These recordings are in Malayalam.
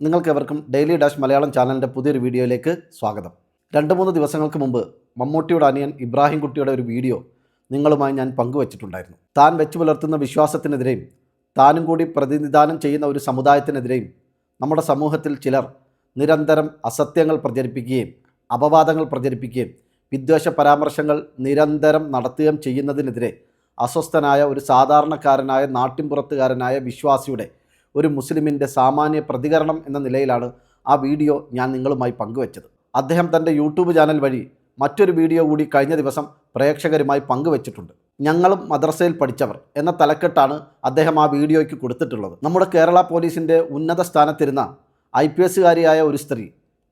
നിങ്ങൾക്കെവർക്കും ഡെയിലി ഡാഷ് മലയാളം ചാനലിന്റെ പുതിയൊരു വീഡിയോയിലേക്ക് സ്വാഗതം. രണ്ട് മൂന്ന് ദിവസങ്ങൾക്ക് മുമ്പ് മമ്മൂട്ടിയുടെ അനിയൻ ഇബ്രാഹിം കുട്ടിയുടെ ഒരു വീഡിയോ നിങ്ങളുമായി ഞാൻ പങ്കുവച്ചിട്ടുണ്ടായിരുന്നു. താൻ വെച്ചു പുലർത്തുന്ന വിശ്വാസത്തിനെതിരെയും താനും കൂടി പ്രതിനിധാനം ചെയ്യുന്ന ഒരു സമുദായത്തിനെതിരെയും നമ്മുടെ സമൂഹത്തിൽ ചിലർ നിരന്തരം അസത്യങ്ങൾ പ്രചരിപ്പിക്കുകയും അപവാദങ്ങൾ പ്രചരിപ്പിക്കുകയും വിദ്വേഷ പരാമർശങ്ങൾ നിരന്തരം നടത്തുകയും ചെയ്യുന്നതിനെതിരെ അസ്വസ്ഥനായ ഒരു സാധാരണക്കാരനായ നാട്ടിൻപുറത്തുകാരനായ വിശ്വാസിയുടെ ഒരു മുസ്ലിമിന്റെ സാമാന്യ പ്രതികരണം എന്ന നിലയിലാണ് ആ വീഡിയോ ഞാൻ നിങ്ങളുമായി പങ്കുവച്ചത്. അദ്ദേഹം തന്റെ യൂട്യൂബ് ചാനൽ വഴി മറ്റൊരു വീഡിയോ കൂടി കഴിഞ്ഞ ദിവസം പ്രേക്ഷകരുമായി പങ്കുവച്ചിട്ടുണ്ട്. ഞങ്ങളും മദ്രസയിൽ പഠിച്ചവർ എന്ന തലക്കെട്ടാണ് അദ്ദേഹം ആ വീഡിയോയ്ക്ക് കൊടുത്തിട്ടുള്ളത്. നമ്മുടെ കേരള പോലീസിന്റെ ഉന്നത സ്ഥാനത്തിരുന്ന ഐ പി എസ്സുകാരിയായ ഒരു സ്ത്രീ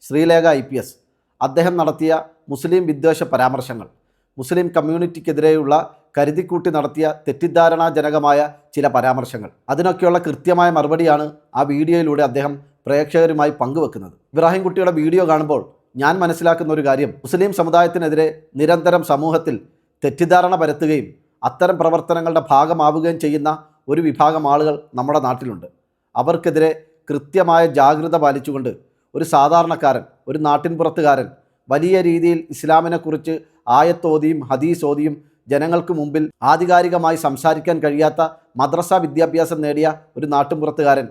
ശ്രീലേഖ ഐ പി എസ് അദ്ദേഹം നടത്തിയ മുസ്ലിം വിദ്വേഷ പരാമർശങ്ങൾ മുസ്ലിം കമ്മ്യൂണിറ്റിക്കെതിരെയുള്ള കരുതിക്കൂട്ടി നടത്തിയ തെറ്റിദ്ധാരണാജനകമായ ചില പരാമർശങ്ങൾ. അതിനൊക്കെയുള്ള കൃത്യമായ മറുപടിയാണ് ആ വീഡിയോയിലൂടെ അദ്ദേഹം പ്രേക്ഷകരുമായി പങ്കുവെക്കുന്നത്. ഇബ്രാഹിം കുട്ടിയുടെ വീഡിയോ കാണുമ്പോൾ ഞാൻ മനസ്സിലാക്കുന്ന ഒരു കാര്യം മുസ്ലിം സമുദായത്തിനെതിരെ നിരന്തരം സമൂഹത്തിൽ തെറ്റിദ്ധാരണ പരത്തുകയും അത്തരം പ്രവർത്തനങ്ങളുടെ ഭാഗമാവുകയും ചെയ്യുന്ന ഒരു വിഭാഗം ആളുകൾ നമ്മുടെ നാട്ടിലുണ്ട്. അവർക്കെതിരെ കൃത്യമായ ജാഗ്രത പാലിച്ചുകൊണ്ട് ഒരു സാധാരണക്കാരൻ ഒരു നാട്ടിൻപുറത്തുകാരൻ വലിയ രീതിയിൽ ഇസ്ലാമിനെക്കുറിച്ച് ആയത്തോതിയും ഹദീസ് ഓതിയും ജനങ്ങൾക്ക് മുമ്പിൽ ആധികാരികമായി സംസാരിക്കാൻ കഴിയാത്ത മദ്രസ വിദ്യാഭ്യാസം നേടിയ ഒരു നാട്ടുമ്പുറത്തുകാരൻ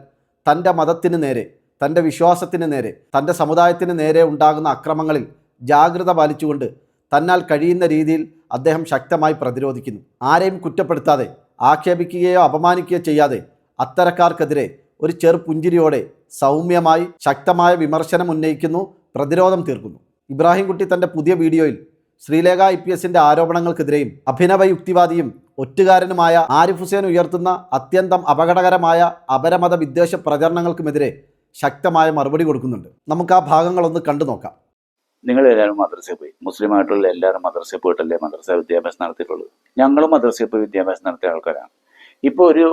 തന്റെ മതത്തിന് നേരെ തന്റെ വിശ്വാസത്തിന് നേരെ തന്റെ സമുദായത്തിന് നേരെ ഉണ്ടാകുന്ന അക്രമങ്ങളിൽ ജാഗ്രത പാലിച്ചുകൊണ്ട് തന്നാൽ കഴിയുന്ന രീതിയിൽ അദ്ദേഹം ശക്തമായി പ്രതിരോധിക്കുന്നു. ആരെയും കുറ്റപ്പെടുത്താതെ ആക്ഷേപിക്കുകയോ അപമാനിക്കുകയോ ചെയ്യാതെ അത്തരക്കാർക്കെതിരെ ഒരു ചെറുപുഞ്ചിരിയോടെ സൗമ്യമായി ശക്തമായ വിമർശനം ഉന്നയിക്കുന്നു പ്രതിരോധം തീർക്കുന്നു. ഇബ്രാഹിം കുട്ടി തന്റെ പുതിയ വീഡിയോയിൽ ശ്രീലേഖ ഐ പി എസിന്റെ ആരോപണങ്ങൾക്കെതിരെയും അഭിനവ യുക്തിവാദിയും ഒറ്റുകാരനുമായ ആരിഫ് ഹുസൈൻ ഉയർത്തുന്ന അത്യന്തം അപകടകരമായ അപരമത വിദ്വേഷ പ്രചരണങ്ങൾക്കുമെതിരെ ശക്തമായ മറുപടി കൊടുക്കുന്നുണ്ട്. നമുക്ക് ആ ഭാഗങ്ങളൊന്ന് കണ്ടു നോക്കാം. നിങ്ങൾ എല്ലാവരും മദ്രസയിൽ പോയി. മുസ്ലിം ആയിട്ടുള്ള എല്ലാവരും മദ്രസയിൽ പോയിട്ടല്ലേ മദ്രസ വിദ്യാഭ്യാസം നടത്തിയിട്ടുള്ളൂ? ഞങ്ങളും മദ്രസയിൽ പോയി വിദ്യാഭ്യാസം നടത്തിയ ആൾക്കാരാണ്. ഇപ്പോൾ ഒരു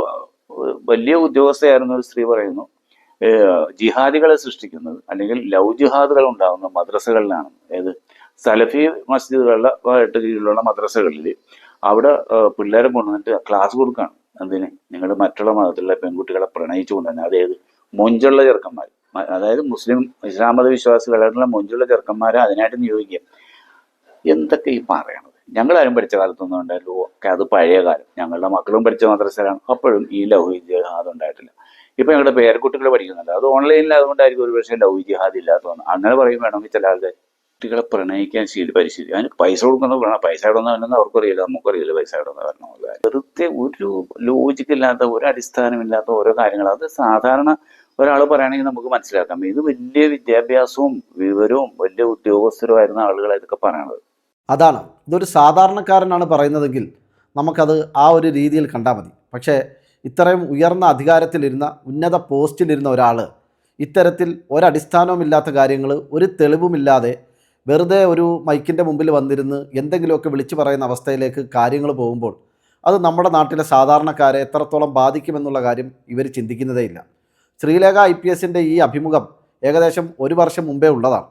വലിയ ഉദ്യോഗസ്ഥയായിരുന്ന ഒരു സ്ത്രീ പറയുന്നു ജിഹാദികളെ സൃഷ്ടിക്കുന്നത് അല്ലെങ്കിൽ ലവ് ജിഹാദുകൾ ഉണ്ടാകുന്ന മദ്രസകളിലാണ്. ഏത്? സലഫി മസ്ജിദുകളുടെ കീഴിലുള്ള മദ്രസകളിൽ അവിടെ പിള്ളേരെ കൊണ്ടുവന്നിട്ട് ക്ലാസ് കൊടുക്കുകയാണ് എന്തിന്? നിങ്ങൾ മറ്റുള്ള മതത്തിലുള്ള പെൺകുട്ടികളെ പ്രണയിച്ചു കൊണ്ടുതന്നെ അതായത് മൊഞ്ചുള്ള ചെറുക്കന്മാർ അതായത് മുസ്ലിം ഇസ്ലാം മത വിശ്വാസികളായിട്ടുള്ള മൊഞ്ചുള്ള ചെറുക്കന്മാരെ അതിനായിട്ട് നിയോഗിക്കുക. എന്തൊക്കെ ഈ പറയണത്? ഞങ്ങളാരും പഠിച്ച കാലത്തൊന്നും ഉണ്ടായില്ലോ ഒക്കെ അത് പഴയ കാലം. ഞങ്ങളുടെ മക്കളും പഠിച്ച മദ്രസയിലാണ്. അപ്പോഴും ഈ ലൗഹി ജിഹാദ് ഉണ്ടായിട്ടില്ല. ഇപ്പൊ ഞങ്ങളുടെ പേരക്കുട്ടികൾ പഠിക്കുന്നുണ്ട്. അത് ഓൺലൈനിൽ അതുകൊണ്ടായിരിക്കും ഒരു പക്ഷേ ലവ് ജിഹാദ് ഇല്ലാത്തതെന്ന്. അങ്ങനെ പറയും വേണമെങ്കിൽ ചില ആൾക്കാർ കുട്ടികളെ പ്രണയിക്കാൻ ശീലി പരിശീലി അതിന് പൈസ കൊടുക്കുന്നത് വേണം പൈസ ഇടുന്ന വരണമെന്ന് അവർക്കറിയില്ല നമുക്കറിയില്ല പൈസ ഇടുന്ന വരണമെന്ന് വെറുതെ ഒരു ലോജിക്കില്ലാത്ത ഒരു അടിസ്ഥാനമില്ലാത്ത ഓരോ കാര്യങ്ങൾ. അത് സാധാരണ ഒരാൾ പറയുകയാണെങ്കിൽ നമുക്ക് മനസ്സിലാക്കാം. ഇത് വലിയ വിദ്യാഭ്യാസവും വിവരവും വലിയ ഉദ്യോഗസ്ഥരുമായിരുന്ന ആളുകളാണ് ഇതൊക്കെ പറയണത്. അതാണ്. ഇതൊരു സാധാരണക്കാരനാണ് പറയുന്നതെങ്കിൽ നമുക്കത് ആ ഒരു രീതിയിൽ കണ്ടാൽ മതി. പക്ഷേ ഇത്രയും ഉയർന്ന അധികാരത്തിലിരുന്ന ഉന്നത പോസ്റ്റിലിരുന്ന ഒരാൾ ഇത്തരത്തിൽ ഒരടിസ്ഥാനവുമില്ലാത്ത കാര്യങ്ങൾ ഒരു തെളിവുമില്ലാതെ വെറുതെ ഒരു മൈക്കിന്റെ മുമ്പിൽ വന്നിരുന്ന് എന്തെങ്കിലുമൊക്കെ വിളിച്ചു പറയുന്ന അവസ്ഥയിലേക്ക് കാര്യങ്ങൾ പോകുമ്പോൾ അത് നമ്മുടെ നാട്ടിലെ സാധാരണക്കാരെ എത്രത്തോളം ബാധിക്കുമെന്നുള്ള കാര്യം ഇവർ ചിന്തിക്കുന്നതേയില്ല. ശ്രീലേഖ ഐ പി എസിന്റെ ഈ അഭിമുഖം ഏകദേശം ഒരു വർഷം മുമ്പേ ഉള്ളതാണ്.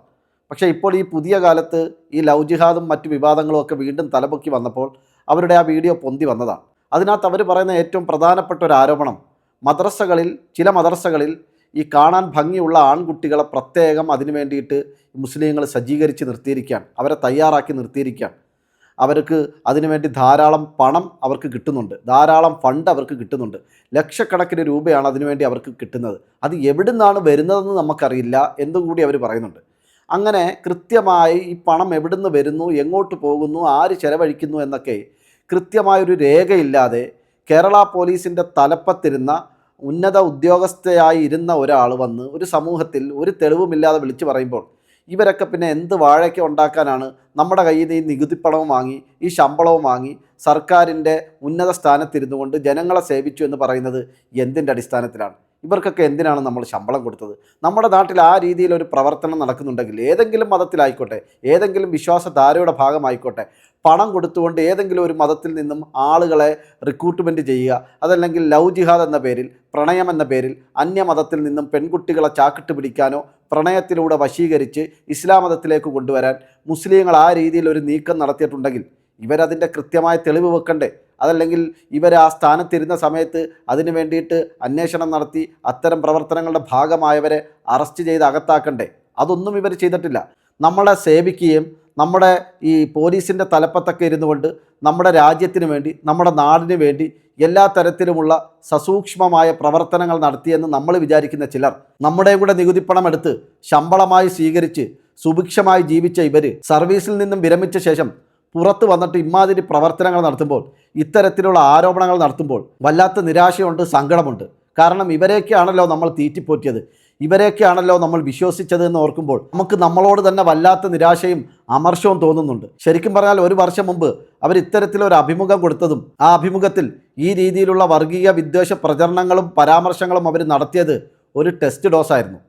പക്ഷേ ഇപ്പോൾ ഈ പുതിയ കാലത്ത് ഈ ലവ് ജിഹാദും മറ്റ് വിവാദങ്ങളും ഒക്കെ വീണ്ടും തലപൊക്കി വന്നപ്പോൾ അവരുടെ ആ വീഡിയോ പൊന്തി വന്നതാണ്. അതിനകത്ത് അവർ പറയുന്ന ഏറ്റവും പ്രധാനപ്പെട്ട ഒരു ആരോപണം മദ്രസകളിൽ ചില മദ്രസകളിൽ ഈ കാണാൻ ഭംഗിയുള്ള ആൺകുട്ടികളെ പ്രത്യേകം അതിനു വേണ്ടിയിട്ട് മുസ്ലിങ്ങൾ സജ്ജീകരിച്ച് നിർത്തിയിരിക്കുകയാണ്. അവരെ തയ്യാറാക്കി നിർത്തിയിരിക്കുകയാണ്. അവർക്ക് അതിനുവേണ്ടി ധാരാളം പണം അവർക്ക് കിട്ടുന്നുണ്ട്. ധാരാളം ഫണ്ട് അവർക്ക് കിട്ടുന്നുണ്ട്. ലക്ഷക്കണക്കിന് രൂപയാണ് അതിനുവേണ്ടി അവർക്ക് കിട്ടുന്നത്. അത് എവിടെ നിന്നാണ് വരുന്നതെന്ന് നമുക്കറിയില്ല എന്നും കൂടി അവർ പറയുന്നുണ്ട്. അങ്ങനെ കൃത്യമായി ഈ പണം എവിടുന്ന് വരുന്നു എങ്ങോട്ട് പോകുന്നു ആര് ചെലവഴിക്കുന്നു എന്നൊക്കെ കൃത്യമായൊരു രേഖയില്ലാതെ കേരള പോലീസിന്റെ തലപ്പത്തിരുന്ന ഉന്നത ഉദ്യോഗസ്ഥയായി ഇരുന്ന ഒരാൾ വന്ന് ഒരു സമൂഹത്തിൽ ഒരു തെളിവുമില്ലാതെ വിളിച്ചു പറയുമ്പോൾ ഇവരൊക്കെ പിന്നെ എന്ത് വാഴയ്ക്ക ഉണ്ടാക്കാനാണ് നമ്മുടെ കയ്യിൽ നിന്ന് ഈ നികുതിപ്പണവും വാങ്ങി ഈ ശമ്പളവും വാങ്ങി സർക്കാരിന്റെ ഉന്നത സ്ഥാനത്തിരുന്നു കൊണ്ട് ജനങ്ങളെ സേവിച്ചു എന്ന് പറയുന്നത് എന്തിന്റെ അടിസ്ഥാനത്തിലാണ്? ഇവർക്കൊക്കെ എന്തിനാണ് നമ്മൾ ശമ്പളം കൊടുത്തത്? നമ്മുടെ നാട്ടിൽ ആ രീതിയിൽ ഒരു പ്രവർത്തനം നടക്കുന്നുണ്ടെങ്കിൽ ഏതെങ്കിലും മതത്തിലായിക്കോട്ടെ ഏതെങ്കിലും വിശ്വാസധാരയുടെ ഭാഗമായിക്കോട്ടെ പണം കൊടുത്തുകൊണ്ട് ഏതെങ്കിലും ഒരു മതത്തിൽ നിന്നും ആളുകളെ റിക്രൂട്ട്മെന്റ് ചെയ്യുക അതല്ലെങ്കിൽ ലവ് ജിഹാദ് എന്ന പേരിൽ പ്രണയം എന്ന പേരിൽ അന്യമതത്തിൽ നിന്നും പെൺകുട്ടികളെ ചാക്കിട്ട് പിടിക്കാനോ പ്രണയത്തിലൂടെ വശീകരിച്ച് ഇസ്ലാം മതത്തിലേക്ക് കൊണ്ടുവരാൻ മുസ്ലിങ്ങൾ ആ രീതിയിൽ ഒരു നീക്കം നടത്തിയിട്ടുണ്ടെങ്കിൽ ഇവരതിന്റെ കൃത്യമായ തെളിവ് വെക്കണ്ടേ? അതല്ലെങ്കിൽ ഇവർ ആ സ്ഥാനത്തിരുന്ന സമയത്ത് അതിന് വേണ്ടിയിട്ട് അന്വേഷണം നടത്തി അത്തരം പ്രവർത്തനങ്ങളുടെ ഭാഗമായവരെ അറസ്റ്റ് ചെയ്ത് അകത്താക്കണ്ടേ? അതൊന്നും ഇവർ ചെയ്തിട്ടില്ല. നമ്മളെ സേവിക്കുകയും നമ്മുടെ ഈ പോലീസിന്റെ തലപ്പത്തൊക്കെ ഇരുന്നു കൊണ്ട് നമ്മുടെ രാജ്യത്തിന് വേണ്ടി നമ്മുടെ നാടിന് വേണ്ടി എല്ലാ തരത്തിലുമുള്ള സസൂക്ഷ്മമായ പ്രവർത്തനങ്ങൾ നടത്തിയെന്ന് നമ്മൾ വിചാരിക്കുന്ന ചിലർ നമ്മുടെയും കൂടെ നികുതിപ്പണം എടുത്ത് ശമ്പളമായി സ്വീകരിച്ച് സുഭിക്ഷമായി ജീവിച്ച ഇവർ സർവീസിൽ നിന്നും വിരമിച്ച ശേഷം പുറത്ത് വന്നിട്ട് ഇമാതിരി പ്രവർത്തനങ്ങൾ നടത്തുമ്പോൾ ഇത്തരത്തിലുള്ള ആരോപണങ്ങൾ നടത്തുമ്പോൾ വല്ലാത്ത നിരാശയുണ്ട് സങ്കടമുണ്ട്. കാരണം ഇവരെയൊക്കെയാണല്ലോ നമ്മൾ തീറ്റിപ്പോറ്റിയത്. ഇവരെയൊക്കെയാണല്ലോ നമ്മൾ വിശ്വസിച്ചത് എന്ന് ഓർക്കുമ്പോൾ നമുക്ക് നമ്മളോട് തന്നെ വല്ലാത്ത നിരാശയും അമർഷവും തോന്നുന്നുണ്ട്. ശരിക്കും പറഞ്ഞാൽ ഒരു വർഷം മുമ്പ് അവർ ഇത്തരത്തിലൊരു അഭിമുഖം കൊടുത്തതും ആ അഭിമുഖത്തിൽ ഈ രീതിയിലുള്ള വർഗീയ വിദ്വേഷ പ്രചരണങ്ങളും പരാമർശങ്ങളും അവർ നടത്തിയത് ഒരു ടെസ്റ്റ് ഡോസായിരുന്നു.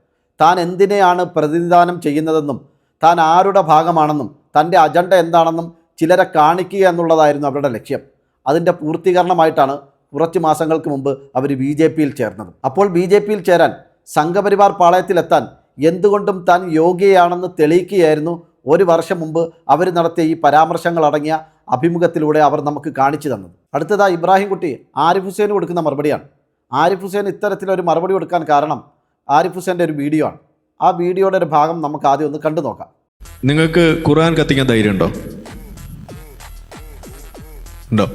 താൻ എന്തിനെയാണ് പ്രതിനിധാനം ചെയ്യുന്നതെന്നും താൻ ആരുടെ ഭാഗമാണെന്നും തന്റെ അജണ്ട എന്താണെന്നും ചിലരെ കാണിക്കുക എന്നുള്ളതായിരുന്നു അവരുടെ ലക്ഷ്യം. അതിന്റെ പൂർത്തീകരണമായിട്ടാണ് കുറച്ച് മാസങ്ങൾക്ക് മുമ്പ് അവർ ബി ജെ പിയിൽ ചേർന്നത്. അപ്പോൾ ബി ജെ പിയിൽ ചേരാൻ സംഘപരിവാർ പാളയത്തിലെത്താൻ എന്തുകൊണ്ടും താൻ യോഗ്യയാണെന്ന് തെളിയിക്കുകയായിരുന്നു ഒരു വർഷം മുമ്പ് അവർ നടത്തിയ ഈ പരാമർശങ്ങൾ അടങ്ങിയ അഭിമുഖത്തിലൂടെ അവർ നമുക്ക് കാണിച്ചു തന്നത്. അടുത്തതായി ഇബ്രാഹിം കുട്ടി ആരിഫ് ഹുസൈന് കൊടുക്കുന്ന മറുപടിയാണ്. ആരിഫ് ഹുസൈൻ ഇത്തരത്തിലൊരു മറുപടി കൊടുക്കാൻ കാരണം ആരിഫ് ഹുസൈന്റെ ഒരു വീഡിയോ ആണ്. ആ വീഡിയോയുടെ ഒരു ഭാഗം നമുക്ക് ആദ്യം ഒന്ന് കണ്ടു നോക്കാം. നിങ്ങൾക്ക് ഖുർആൻ കത്തിക്കാൻ ധൈര്യമുണ്ടോ? ഉണ്ടോ?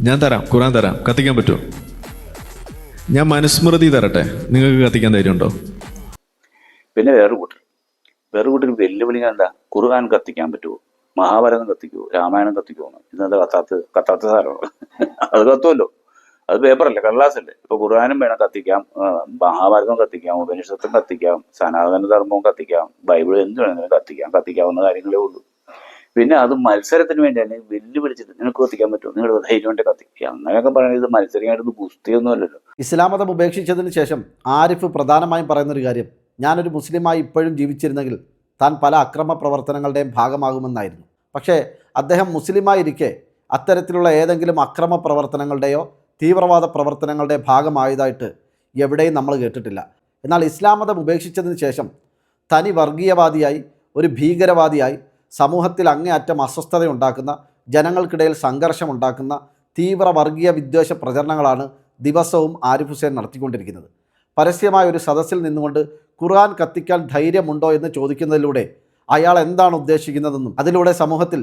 ഞാൻ തരാം ഖുറാൻ തരാം. കത്തിക്കാൻ പറ്റുമോ? ഞാൻ മനുസ്മൃതി തരട്ടെ. നിങ്ങൾക്ക് കത്തിക്കാൻ ധൈര്യമുണ്ടോ? പിന്നെ വേറെ കൂട്ടർ. വേറെ കൂട്ടർ വെല്ലുവിളി എന്താ? ഖുർആൻ കത്തിക്കാൻ പറ്റുമോ? മഹാഭാരതം കത്തിക്കുമോ രാമായണം കത്തിക്കുമോ ഇന്നത്തെ കത്താത്ത കത്താത്ത സാധനമാണ് അത് കത്തുമല്ലോ അത് പേപ്പറല്ലേ കള്ളാസല്ലേ ഇപ്പൊ ഖുർആാനും വേണം കത്തിക്കാം മഹാഭാരതം കത്തിക്കാം ഉപനിഷത്തും കത്തിക്കാം സനാതന ധർമ്മവും കത്തിക്കാം ബൈബിൾ എന്ത് വേണമെങ്കിലും കത്തിക്കാം. കത്തിക്കാവുന്ന കാര്യങ്ങളേ ഉള്ളൂ. പിന്നെ അത് മത്സരത്തിന് വേണ്ടി അല്ലെങ്കിൽ വെല്ലുവിളിച്ചിട്ട് നിനക്ക് കത്തിക്കാൻ പറ്റുമോ? നിങ്ങളുടെ ധൈര്യം കൊണ്ട് കത്തിക്കുക. അങ്ങനെയൊക്കെ പറയുന്നത് ഇത് ഗുസ്തിയൊന്നും അല്ലല്ലോ. ഇസ്ലാം മതം ഉപേക്ഷിച്ചതിന് ശേഷം ആരിഫ് പ്രധാനമായും പറയുന്ന ഒരു കാര്യം ഞാനൊരു മുസ്ലിമായി ഇപ്പോഴും ജീവിച്ചിരുന്നെങ്കിൽ താൻ പല അക്രമ പ്രവർത്തനങ്ങളുടെയും ഭാഗമാകുമെന്നായിരുന്നു. പക്ഷേ അദ്ദേഹം മുസ്ലിമായിരിക്കെ അത്തരത്തിലുള്ള ഏതെങ്കിലും അക്രമ പ്രവർത്തനങ്ങളുടെയോ തീവ്രവാദ പ്രവർത്തനങ്ങളുടെ ഭാഗമായതായിട്ട് എവിടെയും നമ്മൾ കേട്ടിട്ടില്ല. എന്നാൽ ഇസ്ലാം മതം ഉപേക്ഷിച്ചതിന് ശേഷം തനി വർഗീയവാദിയായി ഒരു ഭീകരവാദിയായി സമൂഹത്തിൽ അങ്ങേയറ്റം അസ്വസ്ഥതയുണ്ടാക്കുന്ന ജനങ്ങൾക്കിടയിൽ സംഘർഷമുണ്ടാക്കുന്ന തീവ്ര വർഗീയ വിദ്വേഷ പ്രചരണങ്ങളാണ് ദിവസവും ആരിഫ് ഹുസൈൻ നടത്തിക്കൊണ്ടിരിക്കുന്നത്. പരസ്യമായ ഒരു സദസ്സിൽ നിന്നുകൊണ്ട് ഖുർആൻ കത്തിക്കാൻ ധൈര്യമുണ്ടോ എന്ന് ചോദിക്കുന്നതിലൂടെ അയാൾ എന്താണ് ഉദ്ദേശിക്കുന്നതെന്നും അതിലൂടെ സമൂഹത്തിൽ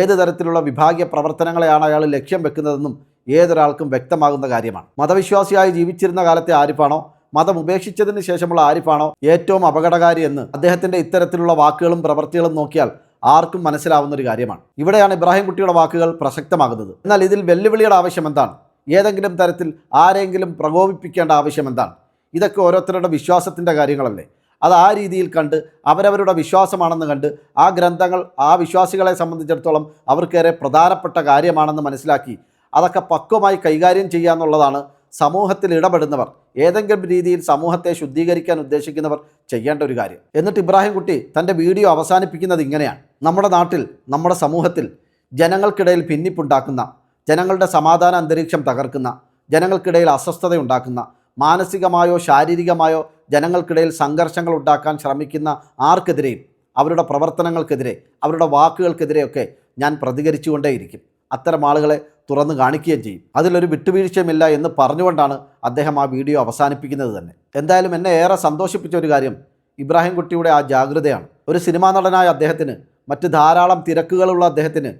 ഏത് തരത്തിലുള്ള വിഭാഗീയ പ്രവർത്തനങ്ങളെയാണ് അയാൾ ലക്ഷ്യം വെക്കുന്നതെന്നും ഏതൊരാൾക്കും വ്യക്തമാകുന്ന കാര്യമാണ്. മതവിശ്വാസിയായി ജീവിച്ചിരുന്ന കാലത്തെ ആരിഫാണോ? മതം ഉപേക്ഷിച്ചതിന് ശേഷമുള്ള ആരിഫാണോ ഏറ്റവും അപകടകാരി എന്ന് അദ്ദേഹത്തിന്റെ ഇത്തരത്തിലുള്ള വാക്കുകളും പ്രവൃത്തികളും നോക്കിയാൽ ആർക്കും മനസ്സിലാവുന്ന ഒരു കാര്യമാണ്. ഇവിടെയാണ് ഇബ്രാഹിം കുട്ടിയുടെ വാക്കുകൾ പ്രസക്തമാകുന്നത്. എന്നാൽ ഇതിൽ വെല്ലുവിളിയുടെ ആവശ്യം എന്താണ്? ഏതെങ്കിലും തരത്തിൽ ആരെങ്കിലും പ്രകോപിപ്പിക്കേണ്ട ആവശ്യം എന്താണ്? ഇതൊക്കെ ഓരോരുത്തരുടെ വിശ്വാസത്തിന്റെ കാര്യങ്ങളല്ലേ. അത് ആ രീതിയിൽ കണ്ട് അവരവരുടെ വിശ്വാസമാണെന്ന് കണ്ട് ആ ഗ്രന്ഥങ്ങൾ ആ വിശ്വാസികളെ സംബന്ധിച്ചിടത്തോളം അവർക്കേറെ പ്രധാനപ്പെട്ട കാര്യമാണെന്ന് മനസ്സിലാക്കി അതൊക്കെ പക്വമായി കൈകാര്യം ചെയ്യുക എന്നുള്ളതാണ് സമൂഹത്തിൽ ഇടപെടുന്നവർ ഏതെങ്കിലും രീതിയിൽ സമൂഹത്തെ ശുദ്ധീകരിക്കാൻ ഉദ്ദേശിക്കുന്നവർ ചെയ്യേണ്ട ഒരു കാര്യം. എന്നിട്ട് ഇബ്രാഹിം കുട്ടി തന്റെ വീഡിയോ അവസാനിപ്പിക്കുന്നത് ഇങ്ങനെയാണ്. നമ്മുടെ നാട്ടിൽ നമ്മുടെ സമൂഹത്തിൽ ജനങ്ങൾക്കിടയിൽ ഭിന്നിപ്പുണ്ടാക്കുന്ന ജനങ്ങളുടെ സമാധാന അന്തരീക്ഷം തകർക്കുന്ന ജനങ്ങൾക്കിടയിൽ അസ്വസ്ഥതയുണ്ടാക്കുന്ന മാനസികമായോ ശാരീരികമായോ ജനങ്ങൾക്കിടയിൽ സംഘർഷങ്ങൾ ഉണ്ടാക്കാൻ ശ്രമിക്കുന്ന ആർക്കെതിരെയും അവരുടെ പ്രവർത്തനങ്ങൾക്കെതിരെ അവരുടെ വാക്കുകൾക്കെതിരെയൊക്കെ ഞാൻ പ്രതികരിച്ചുകൊണ്ടേയിരിക്കും. അത്തരം ആളുകളെ തുറന്നു കാണിക്കുകയും ചെയ്യും. അതിലൊരു വിട്ടുവീഴ്ചയുമില്ല എന്ന് പറഞ്ഞുകൊണ്ടാണ് അദ്ദേഹം ആ വീഡിയോ അവസാനിപ്പിക്കുന്നത് തന്നെ. എന്തായാലും എന്നെ ഏറെ സന്തോഷിപ്പിച്ച ഒരു കാര്യം ഇബ്രാഹിം കുട്ടിയുടെ ആ ജാഗ്രതയാണ്. ഒരു സിനിമാ നടനായ അദ്ദേഹത്തിന് മറ്റ് ധാരാളം തിരക്കുകളുള്ള അദ്ദേഹത്തിന്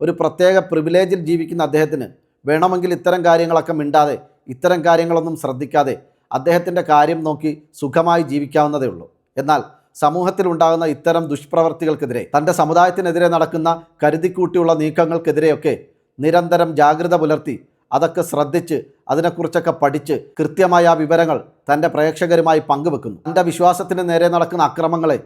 ഒരു പ്രത്യേക പ്രിവിലേജിൽ ജീവിക്കുന്ന അദ്ദേഹത്തിന് വേണമെങ്കിൽ ഇത്തരം കാര്യങ്ങളൊക്കെ മിണ്ടാതെ ഇത്തരം കാര്യങ്ങളൊന്നും ശ്രദ്ധിക്കാതെ അദ്ദേഹത്തിന്റെ കാര്യം നോക്കി സുഖമായി ജീവിക്കാവുന്നതേ ഉള്ളൂ. എന്നാൽ സമൂഹത്തിലുണ്ടാകുന്ന ഇത്തരം ദുഷ്പ്രവർത്തികൾക്കെതിരെ തന്റെ സമുദായത്തിനെതിരെ നടക്കുന്ന കരുതിക്കൂട്ടിയുള്ള നീക്കങ്ങൾക്കെതിരെയൊക്കെ നിരന്തരം ജാഗ്രത പുലർത്തി അതൊക്കെ ശ്രദ്ധിച്ച് അതിനെക്കുറിച്ചൊക്കെ പഠിച്ച് കൃത്യമായ ആ വിവരങ്ങൾ തന്റെ പ്രേക്ഷകരുമായി പങ്കുവെക്കുന്നു. തന്റെ വിശ്വാസത്തിന് നേരെ നടക്കുന്ന അക്രമങ്ങളെ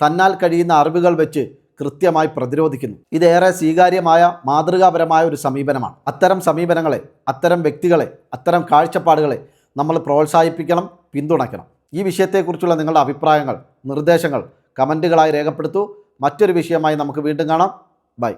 തന്നാൽ കഴിയുന്ന അറിവുകൾ വെച്ച് കൃത്യമായി പ്രതിരോധിക്കുന്നു. ഇതേറെ സ്വീകാര്യമായ മാതൃകാപരമായ ഒരു സമീപനമാണ്. അത്തരം സമീപനങ്ങളെ അത്തരം വ്യക്തികളെ അത്തരം കാഴ്ചപ്പാടുകളെ നമ്മൾ പ്രോത്സാഹിപ്പിക്കണം പിന്തുണയ്ക്കണം. ഈ വിഷയത്തെക്കുറിച്ചുള്ള നിങ്ങളുടെ അഭിപ്രായങ്ങൾ നിർദ്ദേശങ്ങൾ കമന്റുകളായി രേഖപ്പെടുത്തൂ. മറ്റൊരു വിഷയമായി നമുക്ക് വീണ്ടും കാണാം. ബൈ.